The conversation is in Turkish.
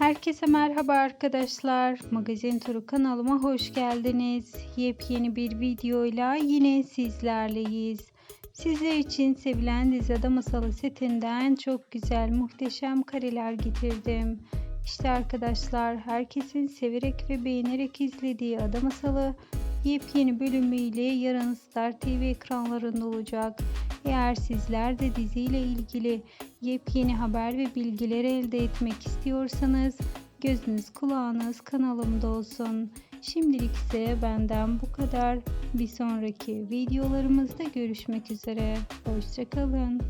Herkese merhaba arkadaşlar. Magazin Turu kanalıma hoş geldiniz. Yepyeni bir videoyla yine sizlerleyiz. Sizler için sevilen dizi Ada Masalı setinden çok güzel muhteşem kareler getirdim. İşte arkadaşlar herkesin severek ve beğenerek izlediği Ada Masalı yepyeni bölümüyle yarın Star TV ekranlarında olacak. Eğer sizler de diziyle ilgili yepyeni haber ve bilgiler elde etmek istiyorsanız gözünüz kulağınız kanalımda olsun. Şimdilik ise benden bu kadar. Bir sonraki videolarımızda görüşmek üzere. Hoşçakalın.